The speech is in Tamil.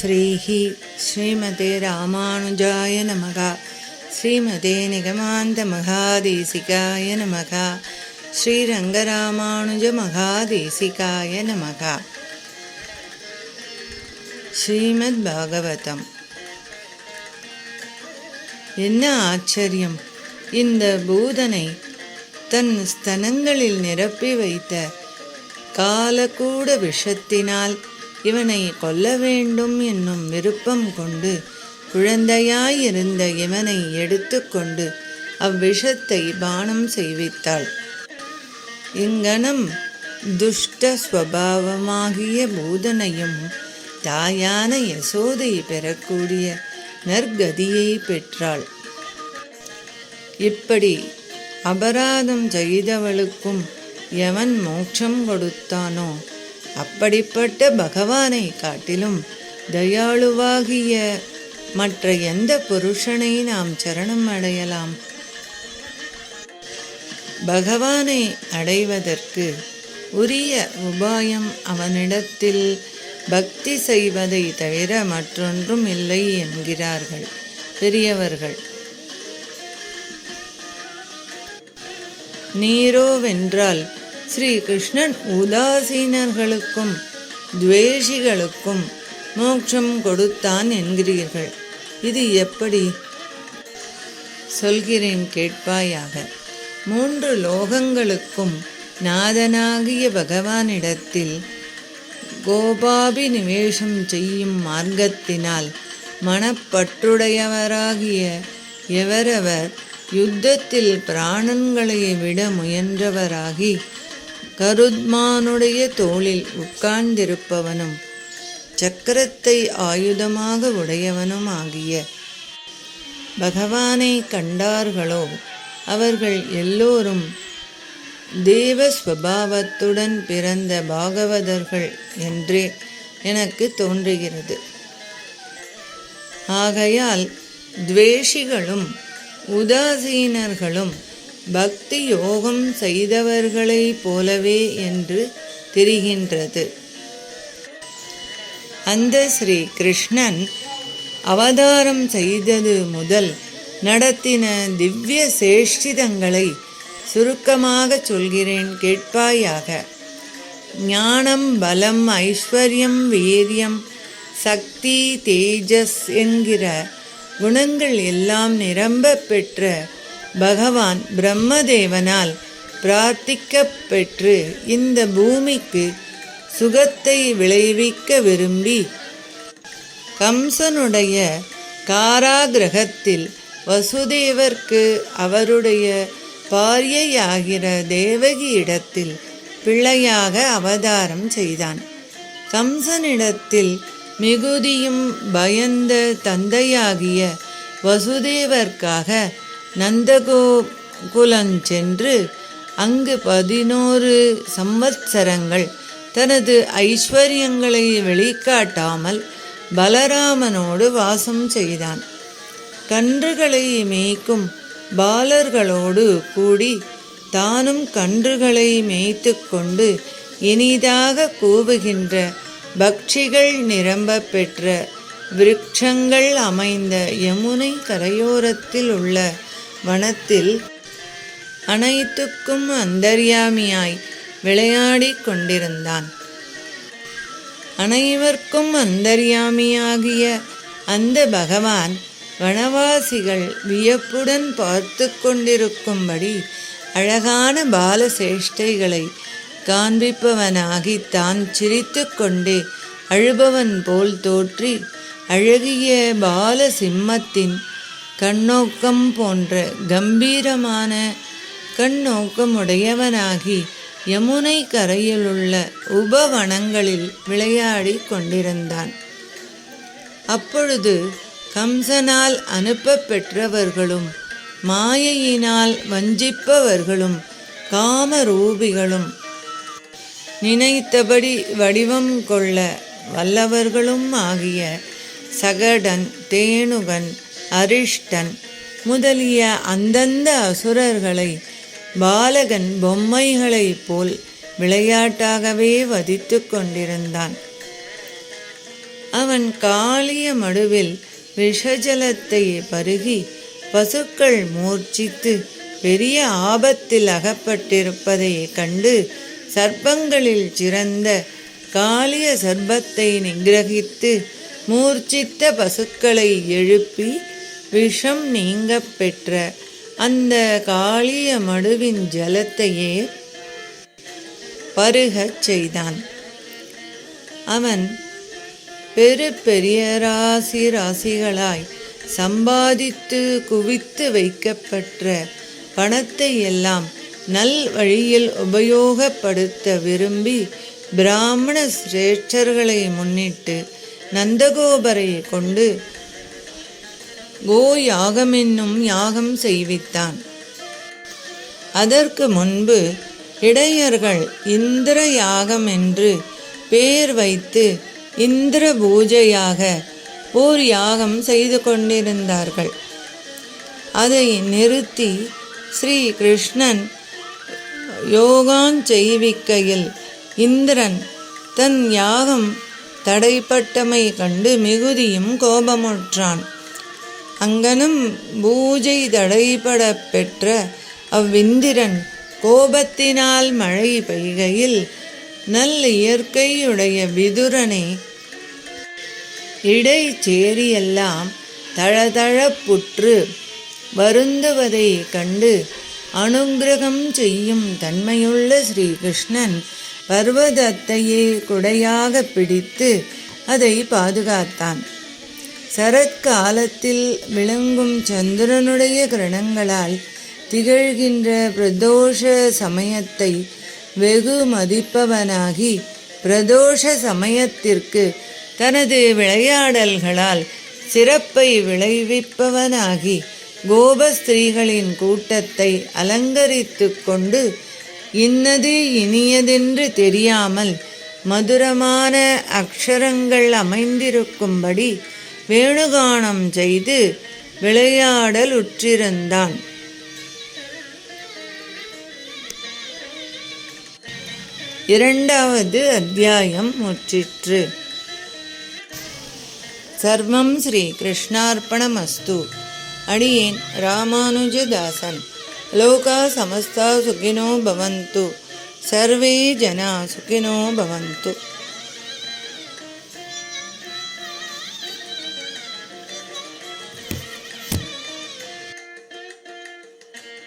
ஸ்ரீஹி ஸ்ரீமதே ராமானுஜாய நமகா ஸ்ரீமதே நிகமாந்த மகாதேசிகாய நமகா ஸ்ரீரங்கராமானுஜ மகாதேசிகாய நமகா ஸ்ரீமத் பாகவதம் என்ன ஆச்சரியம்! இந்த பூதனை தன் ஸ்தனங்களில் நிரப்பி வைத்த காலக்கூட விஷத்தினால் இவனை கொல்ல வேண்டும் என்னும் விருப்பம் கொண்டு குழந்தையாயிருந்த இவனை எடுத்துக்கொண்டு அவ்விஷத்தை பானம் செய்வித்தாள். இங்கனம் துஷ்ட ஸ்வபாவமாகிய பூதனையும் தாயான யசோதை பெறக்கூடிய நற்கதியை பெற்றாள். இப்படி அபராதம் செய்தவளுக்கும் எவன் மோட்சம் கொடுத்தானோ அப்படிப்பட்ட பகவானை காட்டிலும் தயாளுவாகிய மற்ற எந்த புருஷனை நாம் சரணம் அடையலாம்? பகவானை அடைவதற்கு உரிய உபாயம் அவனிடத்தில் பக்தி செய்வதை தவிர மற்றொன்றும் இல்லை என்கிறார்கள் பெரியவர்கள். நீரோவென்றால் ஸ்ரீகிருஷ்ணன் உதாசீனர்களுக்கும் துவேஷிகளுக்கும் மோட்சம் கொடுத்தான் என்கிறீர்கள். இது எப்படி? சொல்கிறேன் கேட்பாயாக. மூன்று லோகங்களுக்கும் நாதனாகிய பகவானிடத்தில் கோபாபி நிவேஷம் செய்யும் மார்க்கத்தினால் மனப்பற்றுடையவராகிய எவரவர் யுத்தத்தில் பிராணன்களை விட முயன்றவராகி கருத்மானுடைய தோளில் உட்கார்ந்திருப்பவனும் சக்கரத்தை ஆயுதமாக உடையவனும் ஆகிய பகவானை கண்டார்களோ அவர்கள் எல்லோரும் தேவஸ்வபாவத்துடன் பிறந்த பாகவதர்கள் என்றே எனக்கு தோன்றுகிறது. ஆகையால் துவேஷிகளும் உதாசீனர்களும் பக்தி யோகம் செய்தவர்களைப் போலவே என்று தெரிகின்றது. அந்த ஸ்ரீ கிருஷ்ணன் அவதாரம் செய்தது முதல் நடத்தின திவ்ய சேஷ்டிதங்களை சுருக்கமாக சொல்கிறேன் கேட்பாயாக. ஞானம் பலம் ஐஸ்வர்யம் வீரியம் சக்தி தேஜஸ் என்கிற குணங்கள் எல்லாம் நிரம்ப பெற்ற பகவான் பிரம்மதேவனால் பிரார்த்திக்க பெற்று இந்த பூமிக்கு சுகத்தை விளைவிக்க விரும்பி கம்சனுடைய காராகிரகத்தில் வசுதேவர்க்கு அவருடைய பாரியையாகிற தேவகியிடத்தில் பிள்ளையாக அவதாரம் செய்தான். கம்சனிடத்தில் மிகுதியும் பயந்த தந்தையாகிய வசுதேவர்க்காக நந்தகோகுலஞ்சென்று அங்கு பதினோரு சம்வத்சரங்கள் தனது ஐஸ்வர்யங்களை வெளிக்காட்டாமல் பலராமனோடு வாசம் செய்தான். கன்றுகளை மேய்க்கும் பாலர்களோடு கூடி தானும் கன்றுகளை மேய்த்து கொண்டு இனிதாக கூவுகின்ற பக்ஷிகள் நிரம்ப பெற்ற விருட்சங்கள் அமைந்த யமுனை கரையோரத்தில் உள்ள வனத்தில் அனைத்துக்கும் அந்தர்யாமியாய் விளையாடிக் கொண்டிருந்தான். அனைவருக்கும் அந்தர்யாமியாகிய அந்த பகவான் வனவாசிகள் வியப்புடன் பார்த்து கொண்டிருக்கும்படி அழகான பாலசேஷ்டைகளை காண்பிப்பவனாகி தான் சிரித்து கொண்டே அழுபவன் போல் தோற்றி அழகிய பால சிம்மத்தின் கண்ணோக்கம் போன்ற கம்பீரமான கண்ணோக்கமுடையவனாகி யமுனை கரையிலுள்ள உபவனங்களில் விளையாடி கொண்டிருந்தான். அப்பொழுது கம்சனால் அனுப்ப பெற்றவர்களும் மாயையினால் வஞ்சிப்பவர்களும் காமரூபிகளும் நினைத்தபடி வடிவம் கொள்ள வல்லவர்களும் ஆகிய சகடன் தேனுகன் அரிஷ்டன். முதலிய அந்தந்த அசுரர்களை பாலகன் பொம்மைகளைப் போல் விளையாட்டாகவே வதித்து கொண்டிருந்தான். அவன் காளிய மடுவில் விஷஜலத்தை பருகி பசுக்கள் மூர்ச்சித்து பெரிய ஆபத்தில் அகப்பட்டிருப்பதை கண்டு சர்ப்பங்களில் சிறந்த காளிய சர்ப்பத்தை நிகிரகித்து மூர்ச்சித்த பசுக்களை எழுப்பி விஷம் நீங்க பெற்ற அந்த காளிய மடுவின் ஜலத்தையே பருகச் செய்தான். அவன் பெரு பெரிய ராசி ராசிகளாய் சம்பாதித்து குவித்து வைக்கப்பெற்ற பணத்தை எல்லாம் நல் வழியில் உபயோகப்படுத்த விரும்பி பிராமண சிரேஷ்டர்களை முன்னிட்டு நந்தகோபரை கொண்டு கோ யாகமென்னும் யாகம் செய்வித்தான். அதற்கு முன்பு இடையர்கள் இந்திர யாகம் என்று பேர் வைத்து இந்திர பூஜையாக ஓர் யாகம் செய்து கொண்டிருந்தார்கள். அதை நிறுத்தி ஸ்ரீ கிருஷ்ணன் யோகான் செய்விக்கையில் இந்திரன் தன் யாகம் தடைப்பட்டமை கண்டு மிகுதியும் கோபமுற்றான். அங்கனும் பூஜை தடைபட பெற்ற அவ்விந்திரன் கோபத்தினால் மழை பெய்கையில் நல் இயற்கையுடைய விதுரனை. இடைச்சேரியெல்லாம் தழதழப்புற்று வருந்துவதை கண்டு அனுக்கிரகம் செய்யும் தன்மையுள்ள ஸ்ரீகிருஷ்ணன் பர்வதத்தையே குடையாக பிடித்து அதை பாதுகாத்தான். சரத்காலத்தில் விளங்கும் சந்திரனுடைய கிரணங்களால் திகழ்கின்ற பிரதோஷ சமயத்தை வெகு மதிப்பவனாகி பிரதோஷ சமயத்திற்கு தனது விளையாடல்களால் சிறப்பை விளைவிப்பவனாகி கோபஸ்திரீகளின் கூட்டத்தை அலங்கரித்து கொண்டு இன்னது இனியதென்று தெரியாமல் மதுரமான அக்ஷரங்கள் அமைந்திருக்கும்படி வேணுகானம் செய்து விளையாடலுற்றிருந்தான். இரண்டாவது அத்தியாயம் முற்றிற்று. சர்வம் ஸ்ரீ கிருஷ்ணார்ப்பணமஸ்து அடியேன் ராமானுஜதாசன். லோகா சமஸ்தா சுகினோ பவந்து. சர்வே ஜனா சுகினோ பவந்து.